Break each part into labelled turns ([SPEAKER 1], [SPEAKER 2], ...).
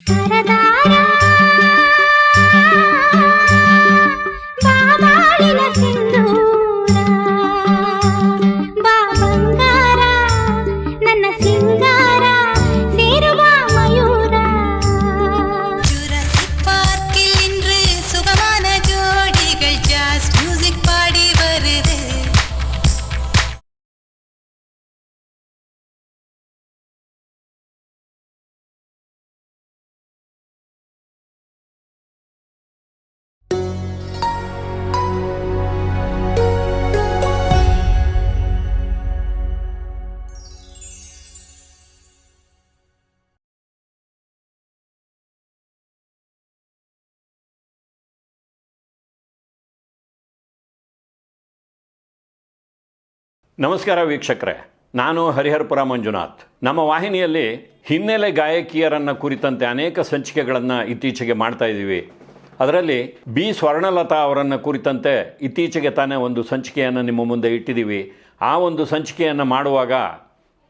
[SPEAKER 1] ಸರದಾರ
[SPEAKER 2] ನಮಸ್ಕಾರ ವೀಕ್ಷಕರೇ, ನಾನು ಹರಿಹರಪುರ ಮಂಜುನಾಥ್. ನಮ್ಮ ವಾಹಿನಿಯಲ್ಲಿ ಹಿನ್ನೆಲೆ ಗಾಯಕಿಯರನ್ನು ಕುರಿತಂತೆ ಅನೇಕ ಸಂಚಿಕೆಗಳನ್ನು ಇತ್ತೀಚೆಗೆ ಮಾಡ್ತಾ ಇದ್ದೀವಿ. ಅದರಲ್ಲಿ ಬಿ ಸ್ವರ್ಣಲತಾ ಅವರನ್ನು ಕುರಿತಂತೆ ಇತ್ತೀಚೆಗೆ ತಾನೇ ಒಂದು ಸಂಚಿಕೆಯನ್ನು ನಿಮ್ಮ ಮುಂದೆ ಇಟ್ಟಿದ್ದೀವಿ. ಆ ಒಂದು ಸಂಚಿಕೆಯನ್ನು ಮಾಡುವಾಗ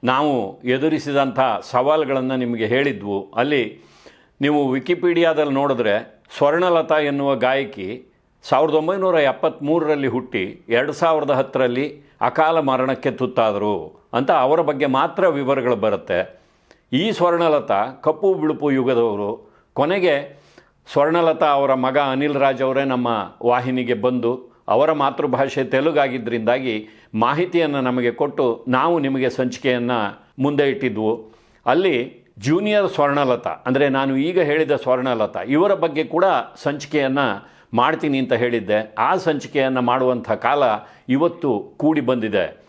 [SPEAKER 2] ನಾವು ಎದುರಿಸಿದಂಥ ಸವಾಲುಗಳನ್ನು ನಿಮಗೆ ಹೇಳಿದ್ವು. ಅಲ್ಲಿ ನೀವು ವಿಕಿಪೀಡಿಯಾದಲ್ಲಿ ನೋಡಿದ್ರೆ ಸ್ವರ್ಣಲತಾ ಎನ್ನುವ ಗಾಯಕಿ ಸಾವಿರದ ಒಂಬೈನೂರ ಎಪ್ಪತ್ತ್ಮೂರರಲ್ಲಿ ಹುಟ್ಟಿ ಎರಡು ಸಾವಿರದ ಹತ್ತರಲ್ಲಿ ಅಕಾಲ ಮರಣಕ್ಕೆ ತುತ್ತಾದರು ಅಂತ ಅವರ ಬಗ್ಗೆ ಮಾತ್ರ ವಿವರಗಳು ಬರುತ್ತೆ. ಈ ಸ್ವರ್ಣಲತಾ ಕಪ್ಪು ಬಿಳುಪು ಯುಗದವರು. ಕೊನೆಗೆ ಸ್ವರ್ಣಲತಾ ಅವರ ಮಗ ಅನಿಲ್ ರಾಜ್ ಅವರೇ ನಮ್ಮ ವಾಹಿನಿಗೆ ಬಂದು ಅವರ ಮಾತೃಭಾಷೆ ತೆಲುಗಾಗಿದ್ದರಿಂದಾಗಿ ಮಾಹಿತಿಯನ್ನು ನಮಗೆ ಕೊಟ್ಟು ನಾವು ನಿಮಗೆ ಸಂಚಿಕೆಯನ್ನು ಮುಂದೆ ಇಟ್ಟಿದ್ವು. ಅಲ್ಲಿ ಜೂನಿಯರ್ ಸ್ವರ್ಣಲತಾ, ಅಂದರೆ ನಾನು ಈಗ ಹೇಳಿದ ಸ್ವರ್ಣಲತಾ, ಇವರ ಬಗ್ಗೆ ಕೂಡ ಸಂಚಿಕೆಯನ್ನು ಮಾಡ್ತೀನಿ ಅಂತ ಹೇಳಿದ್ದೆ. ಆ ಸಂಚಿಕೆಯನ್ನು ಮಾಡುವಂಥ ಕಾಲ ಇವತ್ತು ಕೂಡಿ ಬಂದಿದೆ.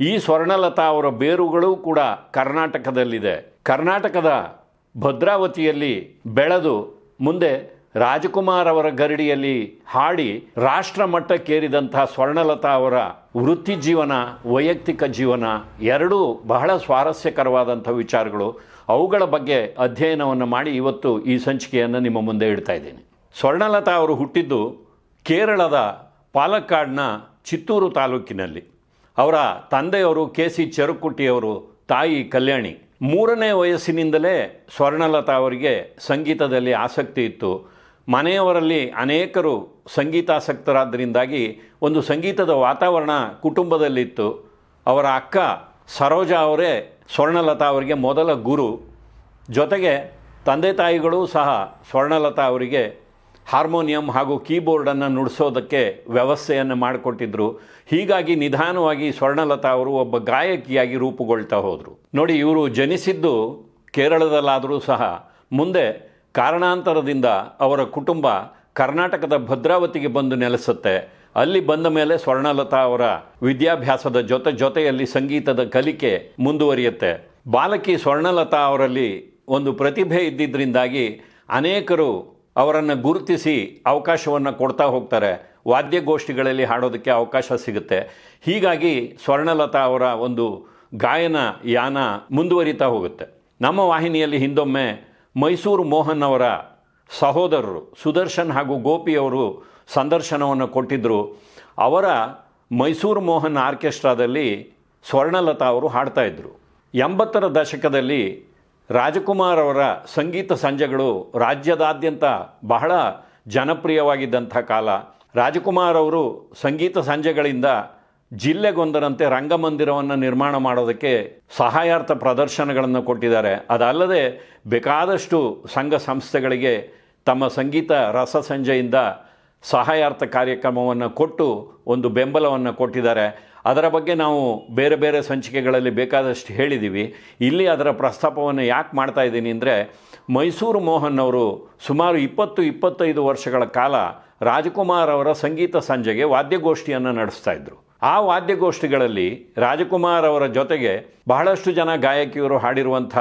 [SPEAKER 2] ಈ ಸ್ವರ್ಣಲತಾ ಅವರ ಬೇರುಗಳು ಕೂಡ ಕರ್ನಾಟಕದಲ್ಲಿದೆ. ಕರ್ನಾಟಕದ ಭದ್ರಾವತಿಯಲ್ಲಿ ಬೆಳೆದು ಮುಂದೆ ರಾಜಕುಮಾರ್ ಅವರ ಗರಡಿಯಲ್ಲಿ ಹಾಡಿ ರಾಷ್ಟ್ರ ಮಟ್ಟಕ್ಕೇರಿದಂಥ ಸ್ವರ್ಣಲತಾ ಅವರ ವೃತ್ತಿ ಜೀವನ, ವೈಯಕ್ತಿಕ ಜೀವನ ಎರಡೂ ಬಹಳ ಸ್ವಾರಸ್ಯಕರವಾದಂಥ ವಿಚಾರಗಳು. ಅವುಗಳ ಬಗ್ಗೆ ಅಧ್ಯಯನವನ್ನು ಮಾಡಿ ಇವತ್ತು ಈ ಸಂಚಿಕೆಯನ್ನು ನಿಮ್ಮ ಮುಂದೆ ಇಡ್ತಾ ಇದ್ದೀನಿ. ಸ್ವರ್ಣಲತಾ ಅವರು ಹುಟ್ಟಿದ್ದು ಕೇರಳದ ಪಾಲಕ್ಕಾಡ್ನ ಚಿತ್ತೂರು ತಾಲೂಕಿನಲ್ಲಿ. ಅವರ ತಂದೆಯವರು ಕೆ ಸಿ ಚೆರುಕುಟ್ಟಿಯವರು ತಾಯಿ ಕಲ್ಯಾಣಿ. ಮೂರನೇ ವಯಸ್ಸಿನಿಂದಲೇ ಸ್ವರ್ಣಲತಾ ಅವರಿಗೆ ಸಂಗೀತದಲ್ಲಿ ಆಸಕ್ತಿ ಇತ್ತು. ಮನೆಯವರಲ್ಲಿ ಅನೇಕರು ಸಂಗೀತಾಸಕ್ತರಾದ್ದರಿಂದಾಗಿ ಒಂದು ಸಂಗೀತದ ವಾತಾವರಣ ಕುಟುಂಬದಲ್ಲಿತ್ತು. ಅವರ ಅಕ್ಕ ಸರೋಜಾ ಅವರೇ ಸ್ವರ್ಣಲತಾ ಅವರಿಗೆ ಮೊದಲ ಗುರು. ಜೊತೆಗೆ ತಂದೆ ತಾಯಿಗಳು ಸಹ ಸ್ವರ್ಣಲತಾ ಅವರಿಗೆ ಹಾರ್ಮೋನಿಯಂ ಹಾಗೂ ಕೀಬೋರ್ಡನ್ನು ನುಡಿಸೋದಕ್ಕೆ ವ್ಯವಸ್ಥೆಯನ್ನು ಮಾಡಿಕೊಟ್ಟಿದ್ದರು ಹೀಗಾಗಿ ನಿಧಾನವಾಗಿ ಸ್ವರ್ಣಲತಾ ಅವರು ಒಬ್ಬ ಗಾಯಕಿಯಾಗಿ ರೂಪುಗೊಳ್ತಾ ಹೋದರು. ನೋಡಿ, ಇವರು ಜನಿಸಿದ್ದು ಕೇರಳದಲ್ಲಾದರೂ ಸಹ. ಮುಂದೆ ಕಾರಣಾಂತರದಿಂದ ಅವರ ಕುಟುಂಬ ಕರ್ನಾಟಕದ ಭದ್ರಾವತಿಗೆ ಬಂದು ನೆಲೆಸುತ್ತೆ. ಅಲ್ಲಿ ಬಂದ ಮೇಲೆ ಸ್ವರ್ಣಲತಾ ಅವರ ವಿದ್ಯಾಭ್ಯಾಸದ ಜೊತೆ ಜೊತೆಯಲ್ಲಿ ಸಂಗೀತದ ಕಲಿಕೆ ಮುಂದುವರಿಯುತ್ತೆ. ಬಾಲಕಿ ಸ್ವರ್ಣಲತಾ ಅವರಲ್ಲಿ ಒಂದು ಪ್ರತಿಭೆ ಇದ್ದಿದ್ದರಿಂದಾಗಿ ಅನೇಕರು ಅವರನ್ನು ಗುರುತಿಸಿ ಅವಕಾಶವನ್ನು ಕೊಡ್ತಾ ಹೋಗ್ತಾರೆ. ವಾದ್ಯಗೋಷ್ಠಿಗಳಲ್ಲಿ ಹಾಡೋದಕ್ಕೆ ಅವಕಾಶ ಸಿಗುತ್ತೆ. ಹೀಗಾಗಿ ಸ್ವರ್ಣಲತಾ ಅವರ ಒಂದು ಗಾಯನ, ಯಾನ ಮುಂದುವರಿತಾ ಹೋಗುತ್ತೆ. ನಮ್ಮ ವಾಹಿನಿಯಲ್ಲಿ ಹಿಂದೊಮ್ಮೆ ಮೈಸೂರು ಮೋಹನ್ ಅವರ ಸಹೋದರರು ಸುದರ್ಶನ್ ಹಾಗೂ ಗೋಪಿಯವರು ಸಂದರ್ಶನವನ್ನು ಕೊಟ್ಟಿದ್ದರು ಅವರ ಮೈಸೂರು ಮೋಹನ್ ಆರ್ಕೆಸ್ಟ್ರಾದಲ್ಲಿ ಸ್ವರ್ಣಲತಾ ಅವರು ಹಾಡ್ತಾಯಿದ್ರು ಎಂಬತ್ತರ ದಶಕದಲ್ಲಿ ರಾಜಕುಮಾರ್ ಅವರ ಸಂಗೀತ ಸಂಜೆಗಳು ರಾಜ್ಯದಾದ್ಯಂತ ಬಹಳ ಜನಪ್ರಿಯವಾಗಿದ್ದಂಥ ಕಾಲ. ರಾಜಕುಮಾರ್ ಅವರು ಸಂಗೀತ ಸಂಜೆಗಳಿಂದ ಜಿಲ್ಲೆಗೊಂದರಂತೆ ರಂಗಮಂದಿರವನ್ನು ನಿರ್ಮಾಣ ಮಾಡೋದಕ್ಕೆ ಸಹಾಯಾರ್ಥ ಪ್ರದರ್ಶನಗಳನ್ನು ಕೊಟ್ಟಿದ್ದಾರೆ. ಅದಲ್ಲದೆ ಬೇಕಾದಷ್ಟು ಸಂಘ ಸಂಸ್ಥೆಗಳಿಗೆ ತಮ್ಮ ಸಂಗೀತ ರಸಸಂಜೆಯಿಂದ ಸಹಾಯಾರ್ಥ ಕಾರ್ಯಕ್ರಮವನ್ನು ಕೊಟ್ಟು ಒಂದು ಬೆಂಬಲವನ್ನು ಕೊಟ್ಟಿದ್ದಾರೆ. ಅದರ ಬಗ್ಗೆ ನಾವು ಬೇರೆ ಬೇರೆ ಸಂಚಿಕೆಗಳಲ್ಲಿ ಬೇಕಾದಷ್ಟು ಹೇಳಿದ್ದೀವಿ. ಇಲ್ಲಿ ಅದರ ಪ್ರಸ್ತಾಪವನ್ನು ಯಾಕೆ ಮಾಡ್ತಾ ಇದ್ದೀನಿ ಅಂದರೆ, ಮೈಸೂರು ಮೋಹನ್ ಅವರು ಸುಮಾರು ಇಪ್ಪತ್ತು, ಇಪ್ಪತ್ತೈದು ವರ್ಷಗಳ ಕಾಲ ರಾಜಕುಮಾರ್ ಅವರ ಸಂಗೀತ ಸಂಜೆಗೆ ವಾದ್ಯಗೋಷ್ಠಿಯನ್ನು ನಡೆಸ್ತಾ ಇದ್ದರು ಆ ವಾದ್ಯಗೋಷ್ಠಿಗಳಲ್ಲಿ ರಾಜಕುಮಾರ್ ಅವರ ಜೊತೆಗೆ ಬಹಳಷ್ಟು ಜನ ಗಾಯಕಿಯರು ಹಾಡಿರುವಂಥ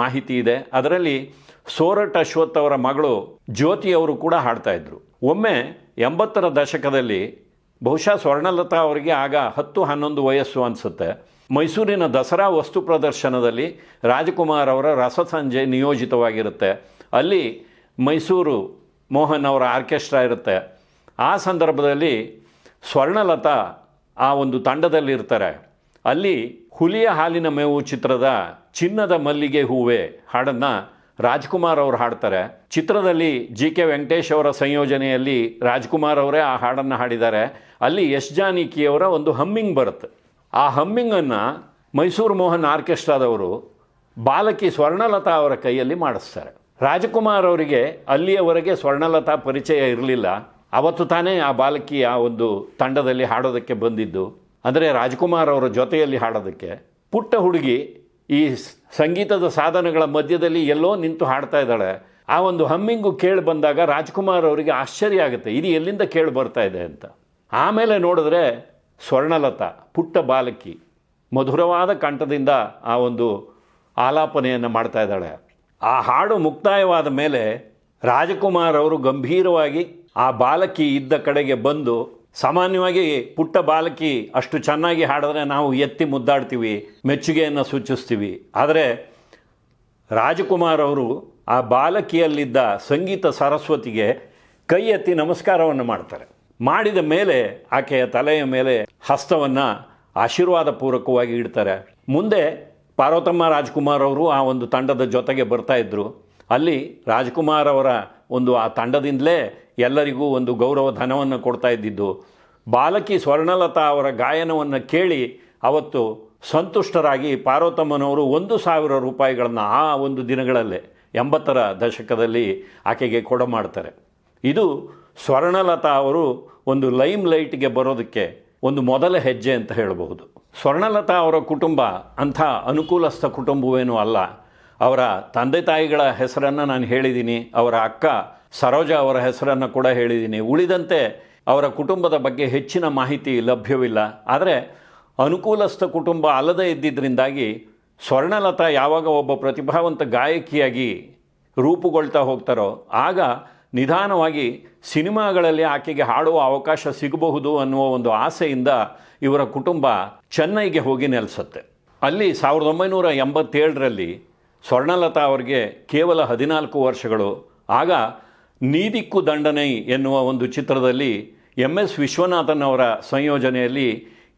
[SPEAKER 2] ಮಾಹಿತಿ ಇದೆ. ಅದರಲ್ಲಿ ಸೋರಟ್ ಅಶ್ವಥ್ ಅವರ ಮಗಳು ಜ್ಯೋತಿ ಅವರು ಕೂಡ ಹಾಡ್ತಾ ಇದ್ದರು ಒಮ್ಮೆ ಎಂಬತ್ತರ ದಶಕದಲ್ಲಿ ಬಹುಶಃ ಸ್ವರ್ಣಲತಾ ಅವರಿಗೆ ಆಗ ಹತ್ತು ಹನ್ನೊಂದು ವಯಸ್ಸು ಅನಿಸುತ್ತೆ. ಮೈಸೂರಿನ ದಸರಾ ವಸ್ತು ಪ್ರದರ್ಶನದಲ್ಲಿ ರಾಜಕುಮಾರ್ ಅವರ ರಸಸಂಜೆ ನಿಯೋಜಿತವಾಗಿರುತ್ತೆ. ಅಲ್ಲಿ ಮೈಸೂರು ಮೋಹನ್ ಅವರ ಆರ್ಕೆಸ್ಟ್ರಾ ಇರುತ್ತೆ. ಆ ಸಂದರ್ಭದಲ್ಲಿ ಸ್ವರ್ಣಲತಾ ಆ ಒಂದು ತಂಡದಲ್ಲಿರ್ತಾರೆ. ಅಲ್ಲಿ ಹುಲಿಯ ಹಾಲಿನ ಮೇವು ಚಿತ್ರದ ಚಿನ್ನದ ಮಲ್ಲಿಗೆ ಹೂವೆ ಹಾಡನ್ನು ರಾಜ್ಕುಮಾರ್ ಅವರು ಹಾಡ್ತಾರೆ. ಚಿತ್ರದಲ್ಲಿ ಜಿ ಕೆ ವೆಂಕಟೇಶ್ ಅವರ ಸಂಯೋಜನೆಯಲ್ಲಿ ರಾಜ್ಕುಮಾರ್ ಅವರೇ ಆ ಹಾಡನ್ನು ಹಾಡಿದ್ದಾರೆ. ಅಲ್ಲಿ ಯಶ್ ಜಾನಕಿಯವರ ಒಂದು ಹಮ್ಮಿಂಗ್ ಬರುತ್ತೆ. ಆ ಹಮ್ಮಿಂಗನ್ನು ಮೈಸೂರು ಮೋಹನ್ ಆರ್ಕೆಸ್ಟ್ರಾದವರು ಬಾಲಕಿ ಸ್ವರ್ಣಲತಾ ಅವರ ಕೈಯಲ್ಲಿ ಮಾಡಿಸ್ತಾರೆ. ರಾಜಕುಮಾರ್ ಅವರಿಗೆ ಅಲ್ಲಿಯವರೆಗೆ ಸ್ವರ್ಣಲತಾ ಪರಿಚಯ ಇರಲಿಲ್ಲ. ಅವತ್ತು ತಾನೇ ಆ ಬಾಲಕಿ ಆ ಒಂದು ತಂಡದಲ್ಲಿ ಹಾಡೋದಕ್ಕೆ ಬಂದಿದ್ದು. ಅಂದರೆ ರಾಜ್ಕುಮಾರ್ ಅವರ ಜೊತೆಯಲ್ಲಿ ಹಾಡೋದಕ್ಕೆ ಪುಟ್ಟ ಹುಡುಗಿ ಈ ಸಂಗೀತದ ಸಾಧನಗಳ ಮಧ್ಯದಲ್ಲಿ ಎಲ್ಲೋ ನಿಂತು ಹಾಡ್ತಾ ಇದ್ದಾಳೆ. ಆ ಒಂದು ಹಮ್ಮಿಂಗು ಕೇಳಿ ಬಂದಾಗ ರಾಜ್ಕುಮಾರ್ ಅವರಿಗೆ ಆಶ್ಚರ್ಯ ಆಗುತ್ತೆ. ಇದು ಎಲ್ಲಿಂದ ಕೇಳಿ ಬರ್ತಾ ಇದೆ ಅಂತ. ಆಮೇಲೆ ನೋಡಿದ್ರೆ ಸ್ವರ್ಣಲತಾ, ಪುಟ್ಟ ಬಾಲಕಿ, ಮಧುರವಾದ ಕಂಠದಿಂದ ಆ ಒಂದು ಆಲಾಪನೆಯನ್ನು ಮಾಡ್ತಾ ಇದ್ದಾಳೆ. ಆ ಹಾಡು ಮುಕ್ತಾಯವಾದ ಮೇಲೆ ರಾಜಕುಮಾರ್ ಅವರು ಗಂಭೀರವಾಗಿ ಆ ಬಾಲಕಿ ಇದ್ದ ಕಡೆಗೆ ಬಂದು ಸಾಮಾನ್ಯವಾಗಿ ಪುಟ್ಟ ಬಾಲಕಿ ಅಷ್ಟು ಚೆನ್ನಾಗಿ ಹಾಡಿದ್ರೆ ನಾವು ಎತ್ತಿ ಮುದ್ದಾಡ್ತೀವಿ, ಮೆಚ್ಚುಗೆಯನ್ನು ಸೂಚಿಸ್ತೀವಿ. ಆದರೆ ರಾಜಕುಮಾರ್ ಅವರು ಆ ಬಾಲಕಿಯಲ್ಲಿದ್ದ ಸಂಗೀತ ಸರಸ್ವತಿಗೆ ಕೈ ಎತ್ತಿ ನಮಸ್ಕಾರವನ್ನು ಮಾಡ್ತಾರೆ. ಮಾಡಿದ ಮೇಲೆ ಆಕೆಯ ತಲೆಯ ಮೇಲೆ ಹಸ್ತವನ್ನು ಆಶೀರ್ವಾದ ಪೂರ್ವಕವಾಗಿ ಇಡ್ತಾರೆ. ಮುಂದೆ ಪಾರ್ವತಮ್ಮ ರಾಜ್ಕುಮಾರ್ ಅವರು ಆ ಒಂದು ತಂಡದ ಜೊತೆಗೆ ಬರ್ತಾ ಇದ್ದರು ಅಲ್ಲಿ ರಾಜ್ಕುಮಾರ್ ಅವರ ಒಂದು ಆ ತಂಡದಿಂದಲೇ ಎಲ್ಲರಿಗೂ ಒಂದು ಗೌರವ ಧನವನ್ನು ಕೊಡ್ತಾ ಇದ್ದಿದ್ದು. ಬಾಲಕಿ ಸ್ವರ್ಣಲತಾ ಅವರ ಗಾಯನವನ್ನು ಕೇಳಿ ಅವತ್ತು ಸಂತುಷ್ಟರಾಗಿ ಪಾರ್ವತಮ್ಮನವರು ಒಂದು ಸಾವಿರ ರೂಪಾಯಿಗಳನ್ನು ಆ ಒಂದು ದಿನಗಳಲ್ಲೇ, ಎಂಬತ್ತರ ದಶಕದಲ್ಲಿ ಆಕೆಗೆ ಕೊಡ ಮಾಡ್ತಾರೆ. ಇದು ಸ್ವರ್ಣಲತಾ ಅವರು ಒಂದು ಲೈಮ್ ಲೈಟ್ಗೆ ಬರೋದಕ್ಕೆ ಒಂದು ಮೊದಲ ಹೆಜ್ಜೆ ಅಂತ ಹೇಳಬಹುದು. ಸ್ವರ್ಣಲತಾ ಅವರ ಕುಟುಂಬ ಅಂಥ ಅನುಕೂಲಸ್ಥ ಕುಟುಂಬವೇನೂ ಅಲ್ಲ. ಅವರ ತಂದೆ ತಾಯಿಗಳ ಹೆಸರನ್ನು ನಾನು ಹೇಳಿದ್ದೀನಿ, ಅವರ ಅಕ್ಕ ಸರೋಜ ಅವರ ಹೆಸರನ್ನು ಕೂಡ ಹೇಳಿದ್ದೀನಿ. ಉಳಿದಂತೆ ಅವರ ಕುಟುಂಬದ ಬಗ್ಗೆ ಹೆಚ್ಚಿನ ಮಾಹಿತಿ ಲಭ್ಯವಿಲ್ಲ. ಆದರೆ ಅನುಕೂಲಸ್ಥ ಕುಟುಂಬ ಅಲ್ಲದೇ ಇದ್ದಿದ್ದರಿಂದಾಗಿ ಸ್ವರ್ಣಲತಾ ಯಾವಾಗ ಒಬ್ಬ ಪ್ರತಿಭಾವಂತ ಗಾಯಕಿಯಾಗಿ ರೂಪುಗೊಳ್ತಾ ಹೋಗ್ತಾರೋ, ಆಗ ನಿಧಾನವಾಗಿ ಸಿನಿಮಾಗಳಲ್ಲಿ ಆಕೆಗೆ ಹಾಡುವ ಅವಕಾಶ ಸಿಗಬಹುದು ಅನ್ನುವ ಒಂದು ಆಸೆಯಿಂದ ಇವರ ಕುಟುಂಬ ಚೆನ್ನೈಗೆ ಹೋಗಿ ನೆಲೆಸುತ್ತೆ. ಅಲ್ಲಿ ಸಾವಿರದ ಒಂಬೈನೂರ ಎಂಬತ್ತೇಳರಲ್ಲಿ ಸ್ವರ್ಣಲತಾ ಅವರಿಗೆ ಕೇವಲ ಹದಿನಾಲ್ಕು ವರ್ಷಗಳು. ಆಗ ನೀದಿಕ್ಕು ದಂಡನೆ ಎನ್ನುವ ಒಂದು ಚಿತ್ರದಲ್ಲಿ ಎಂ ಎಸ್ ವಿಶ್ವನಾಥನ್ ಅವರ ಸಂಯೋಜನೆಯಲ್ಲಿ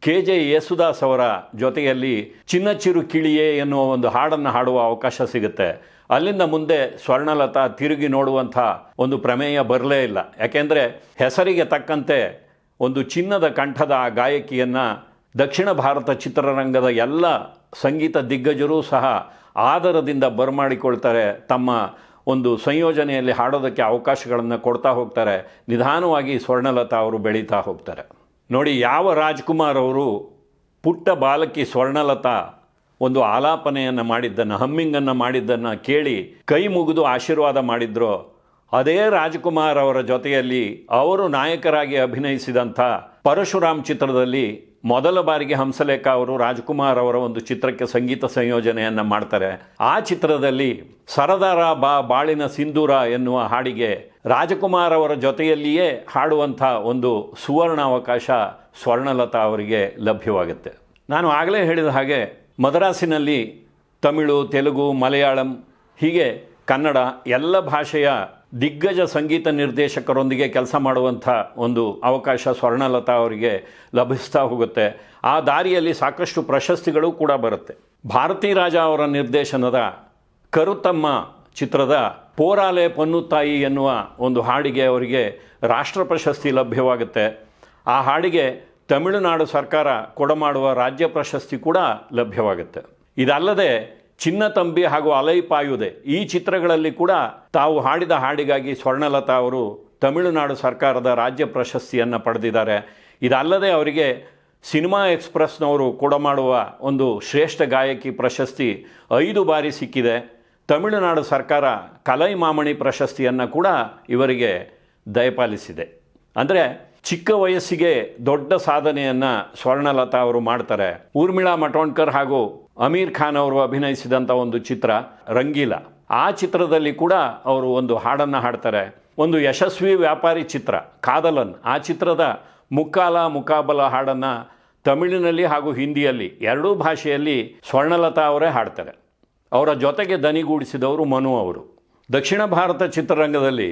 [SPEAKER 2] ಕೆ ಜೆ ಯೇಸುದಾಸ್ ಅವರ ಜೊತೆಯಲ್ಲಿ ಚಿನ್ನಚಿರು ಕಿಳಿಯೇ ಎನ್ನುವ ಒಂದು ಹಾಡನ್ನು ಹಾಡುವ ಅವಕಾಶ ಸಿಗುತ್ತೆ. ಅಲ್ಲಿಂದ ಮುಂದೆ ಸ್ವರ್ಣಲತಾ ತಿರುಗಿ ನೋಡುವಂಥ ಒಂದು ಪ್ರಮೇಯ ಬರಲೇ ಇಲ್ಲ. ಯಾಕೆಂದರೆ ಹೆಸರಿಗೆ ತಕ್ಕಂತೆ ಒಂದು ಚಿನ್ನದ ಕಂಠದ ಆ ಗಾಯಕಿಯನ್ನು ದಕ್ಷಿಣ ಭಾರತ ಚಿತ್ರರಂಗದ ಎಲ್ಲ ಸಂಗೀತ ದಿಗ್ಗಜರೂ ಸಹ ಆದರದಿಂದ ಬರಮಾಡಿಕೊಳ್ತಾರೆ ತಮ್ಮ ಒಂದು ಸಂಯೋಜನೆಯಲ್ಲಿ ಹಾಡೋದಕ್ಕೆ ಅವಕಾಶಗಳನ್ನು ಕೊಡ್ತಾ ಹೋಗ್ತಾರೆ. ನಿಧಾನವಾಗಿ ಸ್ವರ್ಣಲತಾ ಅವರು ಬೆಳೀತಾ ಹೋಗ್ತಾರೆ. ನೋಡಿ, ಯಾವ ರಾಜ್ಕುಮಾರ್ ಅವರು ಪುಟ್ಟ ಬಾಲಕಿ ಸ್ವರ್ಣಲತಾ ಒಂದು ಆಲಾಪನೆಯನ್ನು ಮಾಡಿದ್ದನ್ನು, ಹಮ್ಮಿಂಗನ್ನು ಮಾಡಿದ್ದನ್ನು ಕೇಳಿ ಕೈ ಮುಗಿದು ಆಶೀರ್ವಾದ ಮಾಡಿದ್ರು, ಅದೇ ರಾಜ್ಕುಮಾರ್ ಅವರ ಜೊತೆಯಲ್ಲಿ ಅವರು ನಾಯಕರಾಗಿ ಅಭಿನಯಿಸಿದಂಥ ಪರಶುರಾಮ್ ಚಿತ್ರದಲ್ಲಿ ಮೊದಲ ಬಾರಿಗೆ ಹಂಸಲೇಖ ಅವರು ರಾಜ್ಕುಮಾರ್ ಅವರ ಒಂದು ಚಿತ್ರಕ್ಕೆ ಸಂಗೀತ ಸಂಯೋಜನೆಯನ್ನು ಮಾಡ್ತಾರೆ. ಆ ಚಿತ್ರದಲ್ಲಿ ಸರದಾರ ಬಾ ಬಾಳಿನ ಸಿಂಧೂರ ಎನ್ನುವ ಹಾಡಿಗೆ ರಾಜಕುಮಾರ್ ಅವರ ಜೊತೆಯಲ್ಲಿಯೇ ಹಾಡುವಂಥ ಒಂದು ಸುವರ್ಣ ಅವಕಾಶ ಸ್ವರ್ಣಲತಾ ಅವರಿಗೆ ಲಭ್ಯವಾಗುತ್ತೆ. ನಾನು ಆಗಲೇ ಹೇಳಿದ ಹಾಗೆ ಮದ್ರಾಸಿನಲ್ಲಿ ತಮಿಳು, ತೆಲುಗು, ಮಲಯಾಳಂ ಹೀಗೆ ಕನ್ನಡ ಎಲ್ಲ ಭಾಷೆಯ ದಿಗ್ಗಜ ಸಂಗೀತ ನಿರ್ದೇಶಕರೊಂದಿಗೆ ಕೆಲಸ ಮಾಡುವಂಥ ಒಂದು ಅವಕಾಶ ಸ್ವರ್ಣಲತಾ ಅವರಿಗೆ ಲಭಿಸ್ತಾ ಹೋಗುತ್ತೆ. ಆ ದಾರಿಯಲ್ಲಿ ಸಾಕಷ್ಟು ಪ್ರಶಸ್ತಿಗಳು ಕೂಡ ಬರುತ್ತೆ. ಭಾರತೀ ರಾಜ ಅವರ ನಿರ್ದೇಶನದ ಕರುತಮ್ಮ ಚಿತ್ರದ ಪೋರಾಲೆ ಪೊನ್ನುತ್ತಾಯಿ ಎನ್ನುವ ಒಂದು ಹಾಡಿಗೆ ಅವರಿಗೆ ರಾಷ್ಟ್ರ ಪ್ರಶಸ್ತಿ ಲಭ್ಯವಾಗುತ್ತೆ. ಆ ಹಾಡಿಗೆ ತಮಿಳುನಾಡು ಸರ್ಕಾರ ಕೊಡಮಾಡುವ ರಾಜ್ಯ ಪ್ರಶಸ್ತಿ ಕೂಡ ಲಭ್ಯವಾಗುತ್ತೆ. ಇದಲ್ಲದೆ ಚಿನ್ನ ತಂಬಿ ಹಾಗೂ ಅಲೈ ಪಾಯುದೆ ಈ ಚಿತ್ರಗಳಲ್ಲಿ ಕೂಡ ತಾವು ಹಾಡಿದ ಹಾಡಿಗಾಗಿ ಸ್ವರ್ಣಲತಾ ಅವರು ತಮಿಳುನಾಡು ಸರ್ಕಾರದ ರಾಜ್ಯ ಪ್ರಶಸ್ತಿಯನ್ನು ಪಡೆದಿದ್ದಾರೆ. ಇದಲ್ಲದೆ ಅವರಿಗೆ ಸಿನಿಮಾ ಎಕ್ಸ್ಪ್ರೆಸ್ನವರು ಕೊಡಮಾಡುವ ಒಂದು ಶ್ರೇಷ್ಠ ಗಾಯಕಿ ಪ್ರಶಸ್ತಿ ಐದು ಬಾರಿ ಸಿಕ್ಕಿದೆ. ತಮಿಳುನಾಡು ಸರ್ಕಾರ ಕಲೈ ಮಾಮಣಿ ಪ್ರಶಸ್ತಿಯನ್ನು ಕೂಡ ಇವರಿಗೆ ದಯಪಾಲಿಸಿದೆ. ಅಂದರೆ ಚಿಕ್ಕ ವಯಸ್ಸಿಗೆ ದೊಡ್ಡ ಸಾಧನೆಯನ್ನು ಸ್ವರ್ಣಲತಾ ಅವರು ಮಾಡ್ತಾರೆ. ಊರ್ಮಿಳಾ ಮಟೋಣ್ಕರ್ ಹಾಗೂ ಅಮೀರ್ ಖಾನ್ ಅವರು ಅಭಿನಯಿಸಿದಂಥ ಒಂದು ಚಿತ್ರ, ರಂಗೀಲ. ಆ ಚಿತ್ರದಲ್ಲಿ ಕೂಡ ಅವರು ಒಂದು ಹಾಡನ್ನು ಹಾಡ್ತಾರೆ. ಒಂದು ಯಶಸ್ವಿ ವ್ಯಾಪಾರಿ ಚಿತ್ರ, ಕಾದಲನ್. ಆ ಚಿತ್ರದ ಮುಕ್ಕಾಲ ಮುಕಾಬಲ ಹಾಡನ್ನು ತಮಿಳಿನಲ್ಲಿ ಹಾಗೂ ಹಿಂದಿಯಲ್ಲಿ ಎರಡೂ ಭಾಷೆಯಲ್ಲಿ ಸ್ವರ್ಣಲತಾ ಅವರೇ ಹಾಡ್ತಾರೆ. ಅವರ ಜೊತೆಗೆ ದನಿಗೂಡಿಸಿದವರು ಮನು ಅವರು. ದಕ್ಷಿಣ ಭಾರತ ಚಿತ್ರರಂಗದಲ್ಲಿ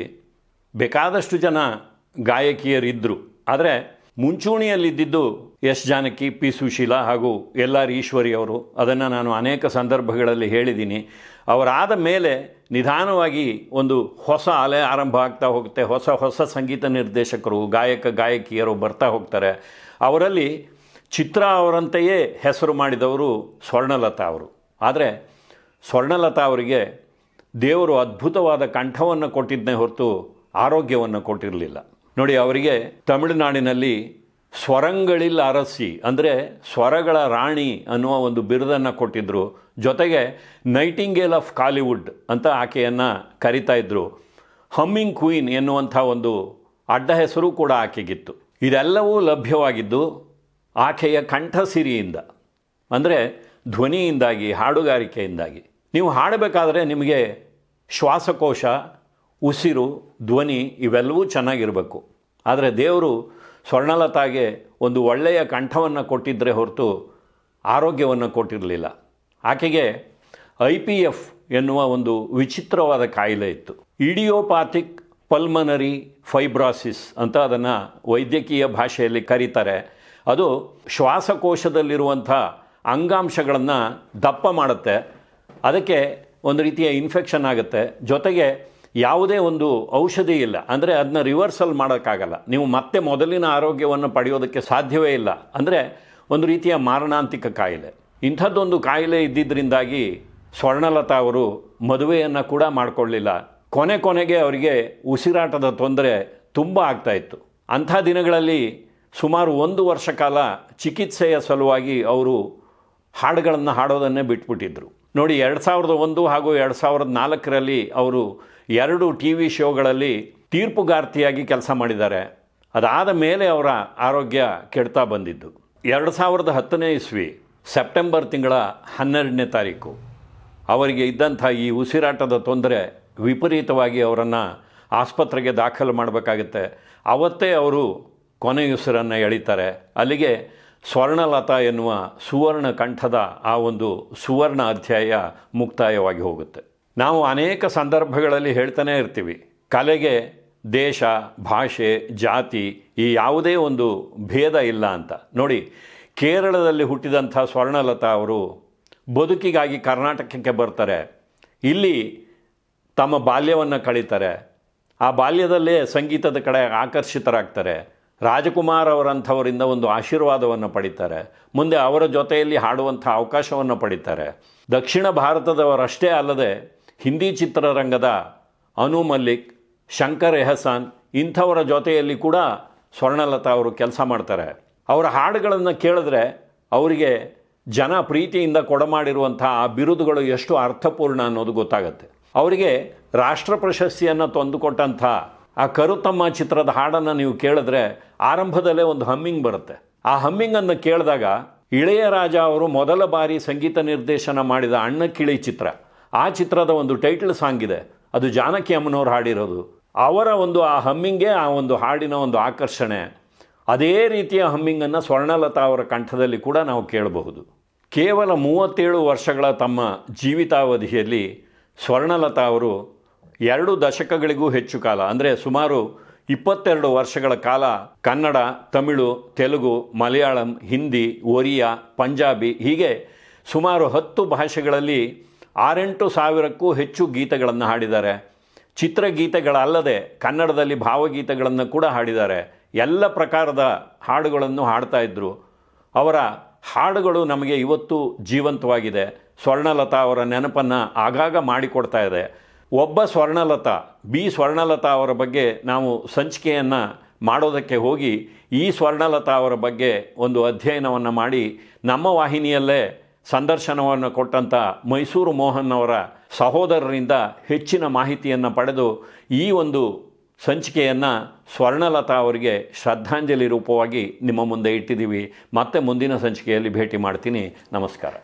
[SPEAKER 2] ಬೇಕಾದಷ್ಟು ಜನ ಗಾಯಕಿಯರಿದ್ದರು ಆದರೆ ಮುಂಚೂಣಿಯಲ್ಲಿದ್ದಿದ್ದು ಎಸ್ ಜಾನಕಿ, ಪಿ ಸುಶೀಲಾ ಹಾಗೂ ಎಲ್ ಆರ್ ಈಶ್ವರಿ ಅವರು. ಅದನ್ನು ನಾನು ಅನೇಕ ಸಂದರ್ಭಗಳಲ್ಲಿ ಹೇಳಿದ್ದೀನಿ. ಅವರಾದ ಮೇಲೆ ನಿಧಾನವಾಗಿ ಒಂದು ಹೊಸ ಅಲೆ ಆರಂಭ ಆಗ್ತಾ ಹೋಗುತ್ತೆ. ಹೊಸ ಹೊಸ ಸಂಗೀತ ನಿರ್ದೇಶಕರು, ಗಾಯಕ, ಗಾಯಕಿಯರು ಬರ್ತಾ ಹೋಗ್ತಾರೆ. ಅವರಲ್ಲಿ ಚಿತ್ರ ಅವರಂತೆಯೇ ಹೆಸರು ಮಾಡಿದವರು ಸ್ವರ್ಣಲತಾ ಅವರು. ಆದರೆ ಸ್ವರ್ಣಲತಾ ಅವರಿಗೆ ದೇವರು ಅದ್ಭುತವಾದ ಕಂಠವನ್ನು ಕೊಟ್ಟಿದ್ದನೇ ಹೊರತು ಆರೋಗ್ಯವನ್ನು ಕೊಟ್ಟಿರಲಿಲ್ಲ. ನೋಡಿ, ಅವರಿಗೆ ತಮಿಳುನಾಡಿನಲ್ಲಿ ಸ್ವರಂಗಳಿಲ್ ಅರಸಿ, ಅಂದರೆ ಸ್ವರಗಳ ರಾಣಿ ಅನ್ನುವ ಒಂದು ಬಿರುದನ್ನು ಕೊಟ್ಟಿದ್ದರು ಜೊತೆಗೆ ನೈಟಿಂಗೇಲ್ ಆಫ್ ಕಾಲಿವುಡ್ ಅಂತ ಆಕೆಯನ್ನು ಕರಿತಾ ಇದ್ದರು ಹಮ್ಮಿಂಗ್ ಕ್ವೀನ್ ಎನ್ನುವಂಥ ಒಂದು ಅಡ್ಡ ಹೆಸರು ಕೂಡ ಆಕೆಗಿತ್ತು. ಇದೆಲ್ಲವೂ ಲಭ್ಯವಾಗಿದ್ದು ಆಕೆಯ ಕಂಠಸಿರಿಯಿಂದ, ಅಂದರೆ ಧ್ವನಿಯಿಂದಾಗಿ, ಹಾಡುಗಾರಿಕೆಯಿಂದಾಗಿ. ನೀವು ಹಾಡಬೇಕಾದರೆ ನಿಮಗೆ ಶ್ವಾಸಕೋಶ ಉಸಿರು, ಧ್ವನಿ ಇವೆಲ್ಲವೂ ಚೆನ್ನಾಗಿರಬೇಕು. ಆದರೆ ದೇವರು ಸ್ವರ್ಣಲತಾಗೆ ಒಂದು ಒಳ್ಳೆಯ ಕಂಠವನ್ನು ಕೊಟ್ಟಿದ್ದರೆ ಹೊರತು ಆರೋಗ್ಯವನ್ನು ಕೊಟ್ಟಿರಲಿಲ್ಲ. ಆಕೆಗೆ ಐ ಪಿ ಎಫ್ ಎನ್ನುವ ಒಂದು ವಿಚಿತ್ರವಾದ ಕಾಯಿಲೆ ಇತ್ತು. ಇಡಿಯೋಪಾಥಿಕ್ ಪಲ್ಮನರಿ ಫೈಬ್ರಾಸಿಸ್ ಅಂತ ಅದನ್ನು ವೈದ್ಯಕೀಯ ಭಾಷೆಯಲ್ಲಿ ಕರೀತಾರೆ. ಅದು ಶ್ವಾಸಕೋಶದಲ್ಲಿರುವಂಥ ಅಂಗಾಂಶಗಳನ್ನು ದಪ್ಪ ಮಾಡುತ್ತೆ. ಅದಕ್ಕೆ ಒಂದು ರೀತಿಯ ಇನ್ಫೆಕ್ಷನ್ ಆಗುತ್ತೆ. ಜೊತೆಗೆ ಯಾವುದೇ ಒಂದು ಔಷಧಿ ಇಲ್ಲ. ಅಂದರೆ ಅದನ್ನ ರಿವರ್ಸಲ್ ಮಾಡೋಕ್ಕಾಗಲ್ಲ. ನೀವು ಮತ್ತೆ ಮೊದಲಿನ ಆರೋಗ್ಯವನ್ನು ಪಡೆಯೋದಕ್ಕೆ ಸಾಧ್ಯವೇ ಇಲ್ಲ. ಅಂದರೆ ಒಂದು ರೀತಿಯ ಮಾರಣಾಂತಿಕ ಕಾಯಿಲೆ. ಇಂಥದ್ದೊಂದು ಕಾಯಿಲೆ ಇದ್ದಿದ್ದರಿಂದಾಗಿ ಸ್ವರ್ಣಲತಾ ಅವರು ಮದುವೆಯನ್ನು ಕೂಡ ಮಾಡಿಕೊಳ್ಳಿಲ್ಲ. ಕೊನೆ ಕೊನೆಗೆ ಅವರಿಗೆ ಉಸಿರಾಟದ ತೊಂದರೆ ತುಂಬ ಆಗ್ತಾ ಇತ್ತು. ಅಂಥ ದಿನಗಳಲ್ಲಿ ಸುಮಾರು ಒಂದು ವರ್ಷ ಕಾಲ ಚಿಕಿತ್ಸೆಯ ಸಲುವಾಗಿ ಅವರು ಹಾಡುಗಳನ್ನು ಹಾಡೋದನ್ನೇ ಬಿಟ್ಬಿಟ್ಟಿದ್ರು. ನೋಡಿ, ಎರಡು ಸಾವಿರದ ಒಂದು ಹಾಗೂ ಎರಡು ಸಾವಿರದ ನಾಲ್ಕರಲ್ಲಿ ಅವರು ಎರಡು ಟಿ ವಿ ಶೋಗಳಲ್ಲಿ ತೀರ್ಪುಗಾರ್ತಿಯಾಗಿ ಕೆಲಸ ಮಾಡಿದ್ದಾರೆ. ಅದಾದ ಮೇಲೆ ಅವರ ಆರೋಗ್ಯ ಕೆಡ್ತಾ ಬಂದಿದ್ದು. ಎರಡು ಸಾವಿರದ ಹತ್ತನೇ ಇಸ್ವಿ, ಸೆಪ್ಟೆಂಬರ್ ತಿಂಗಳ ಹನ್ನೆರಡನೇ ತಾರೀಕು. ಅವರಿಗೆ ಇದ್ದಂಥ ಈ ಉಸಿರಾಟದ ತೊಂದರೆ ವಿಪರೀತವಾಗಿ ಅವರನ್ನು ಆಸ್ಪತ್ರೆಗೆ ದಾಖಲು ಮಾಡಬೇಕಾಗುತ್ತೆ. ಅವತ್ತೇ ಅವರು ಕೊನೆಯುಸಿರನ್ನು ಎಳಿತಾರೆ. ಅಲ್ಲಿಗೆ ಸ್ವರ್ಣಲತಾ ಎನ್ನುವ ಸುವರ್ಣ ಕಂಠದ ಆ ಒಂದು ಸುವರ್ಣ ಅಧ್ಯಾಯ ಮುಕ್ತಾಯವಾಗಿ ಹೋಗುತ್ತೆ. ನಾವು ಅನೇಕ ಸಂದರ್ಭಗಳಲ್ಲಿ ಹೇಳ್ತಾನೆ ಇರ್ತೀವಿ, ಕಲೆಗೆ ದೇಶ, ಭಾಷೆ, ಜಾತಿ ಈ ಯಾವುದೇ ಒಂದು ಭೇದ ಇಲ್ಲ ಅಂತ. ನೋಡಿ, ಕೇರಳದಲ್ಲಿ ಹುಟ್ಟಿದಂಥ ಸ್ವರ್ಣಲತಾ ಅವರು ಬದುಕಿಗಾಗಿ ಕರ್ನಾಟಕಕ್ಕೆ ಬರ್ತಾರೆ. ಇಲ್ಲಿ ತಮ್ಮ ಬಾಲ್ಯವನ್ನು ಕಳೀತಾರೆ. ಆ ಬಾಲ್ಯದಲ್ಲೇ ಸಂಗೀತದ ಕಡೆ ಆಕರ್ಷಿತರಾಗ್ತಾರೆ. ರಾಜಕುಮಾರ್ ಅವರಂಥವರಿಂದ ಒಂದು ಆಶೀರ್ವಾದವನ್ನು ಪಡಿತಾರೆ. ಮುಂದೆ ಅವರ ಜೊತೆಯಲ್ಲಿ ಹಾಡುವಂಥ ಅವಕಾಶವನ್ನು ಪಡಿತಾರೆ. ದಕ್ಷಿಣ ಭಾರತದವರಷ್ಟೇ ಅಲ್ಲದೆ ಹಿಂದಿ ಚಿತ್ರರಂಗದ ಅನು ಮಲ್ಲಿಕ್, ಶಂಕರ್ ಎಹಸಾನ್ ಇಂಥವರ ಜೊತೆಯಲ್ಲಿ ಕೂಡ ಸ್ವರ್ಣಲತಾ ಅವರು ಕೆಲಸ ಮಾಡ್ತಾರೆ. ಅವರ ಹಾಡುಗಳನ್ನು ಕೇಳಿದ್ರೆ ಅವರಿಗೆ ಜನ ಪ್ರೀತಿಯಿಂದ ಕೊಡಮಾಡಿರುವಂಥ ಆ ಬಿರುದುಗಳು ಎಷ್ಟು ಅರ್ಥಪೂರ್ಣ ಅನ್ನೋದು ಗೊತ್ತಾಗುತ್ತೆ. ಅವರಿಗೆ ರಾಷ್ಟ್ರ ಪ್ರಶಸ್ತಿಯನ್ನು ತಂದುಕೊಟ್ಟಂಥ ಆ ಕರುತಮ್ಮ ಚಿತ್ರದ ಹಾಡನ್ನು ನೀವು ಕೇಳಿದ್ರೆ ಆರಂಭದಲ್ಲೇ ಒಂದು ಹಮ್ಮಿಂಗ್ ಬರುತ್ತೆ. ಆ ಹಮ್ಮಿಂಗನ್ನು ಕೇಳಿದಾಗ ಇಳೆಯರಾಜ ಅವರು ಮೊದಲ ಬಾರಿ ಸಂಗೀತ ನಿರ್ದೇಶನ ಮಾಡಿದ ಅಣ್ಣ ಕಿಳಿ ಚಿತ್ರ. ಆ ಚಿತ್ರದ ಒಂದು ಟೈಟಲ್ ಸಾಂಗ್ ಇದೆ. ಅದು ಜಾನಕಿ ಅಮ್ಮನವ್ರು ಹಾಡಿರೋದು. ಅವರ ಒಂದು ಆ ಹಮ್ಮಿಂಗೆ ಆ ಒಂದು ಹಾಡಿನ ಒಂದು ಆಕರ್ಷಣೆ. ಅದೇ ರೀತಿಯ ಹಮ್ಮಿಂಗನ್ನು ಸ್ವರ್ಣಲತಾ ಅವರ ಕಂಠದಲ್ಲಿ ಕೂಡ ನಾವು ಕೇಳಬಹುದು. ಕೇವಲ ಮೂವತ್ತೇಳು ವರ್ಷಗಳ ತಮ್ಮ ಜೀವಿತಾವಧಿಯಲ್ಲಿ ಸ್ವರ್ಣಲತಾ ಅವರು ಎರಡು ದಶಕಗಳಿಗೂ ಹೆಚ್ಚು ಕಾಲ, ಅಂದರೆ ಸುಮಾರು ಇಪ್ಪತ್ತೆರಡು ವರ್ಷಗಳ ಕಾಲ ಕನ್ನಡ, ತಮಿಳು, ತೆಲುಗು, ಮಲಯಾಳಂ, ಹಿಂದಿ, ಒರಿಯಾ, ಪಂಜಾಬಿ ಹೀಗೆ ಸುಮಾರು ಹತ್ತು ಭಾಷೆಗಳಲ್ಲಿ ಆರೆಂಟು ಸಾವಿರಕ್ಕೂ ಹೆಚ್ಚು ಗೀತೆಗಳನ್ನು ಹಾಡಿದ್ದಾರೆ. ಚಿತ್ರಗೀತೆಗಳಲ್ಲದೆ ಕನ್ನಡದಲ್ಲಿ ಭಾವಗೀತೆಗಳನ್ನು ಕೂಡ ಹಾಡಿದ್ದಾರೆ. ಎಲ್ಲ ಪ್ರಕಾರದ ಹಾಡುಗಳನ್ನು ಹಾಡ್ತಾ ಇದ್ದರು ಅವರ ಹಾಡುಗಳು ನಮಗೆ ಇವತ್ತು ಜೀವಂತವಾಗಿದೆ. ಸ್ವರ್ಣಲತಾ ಅವರ ನೆನಪನ್ನು ಆಗಾಗ ಮಾಡಿಕೊಡ್ತಾ ಇದೆ. ಒಬ್ಬ ಸ್ವರ್ಣಲತಾ, ಬಿ ಸ್ವರ್ಣಲತಾ ಅವರ ಬಗ್ಗೆ ನಾವು ಸಂಚಿಕೆಯನ್ನು ಮಾಡೋದಕ್ಕೆ ಹೋಗಿ ಈ ಸ್ವರ್ಣಲತಾ ಅವರ ಬಗ್ಗೆ ಒಂದು ಅಧ್ಯಯನವನ್ನು ಮಾಡಿ ನಮ್ಮ ವಾಹಿನಿಯಲ್ಲೇ ಸಂದರ್ಶನವನ್ನು ಕೊಟ್ಟಂಥ ಮೈಸೂರು ಮೋಹನ್ ಅವರ ಸಹೋದರರಿಂದ ಹೆಚ್ಚಿನ ಮಾಹಿತಿಯನ್ನು ಪಡೆದು ಈ ಒಂದು ಸಂಚಿಕೆಯನ್ನು ಸ್ವರ್ಣಲತಾ ಅವರಿಗೆ ಶ್ರದ್ಧಾಂಜಲಿ ರೂಪವಾಗಿ ನಿಮ್ಮ ಮುಂದೆ ಇಟ್ಟಿದ್ದೀವಿ. ಮತ್ತೆ ಮುಂದಿನ ಸಂಚಿಕೆಯಲ್ಲಿ ಭೇಟಿ ಮಾಡ್ತೀನಿ. ನಮಸ್ಕಾರ.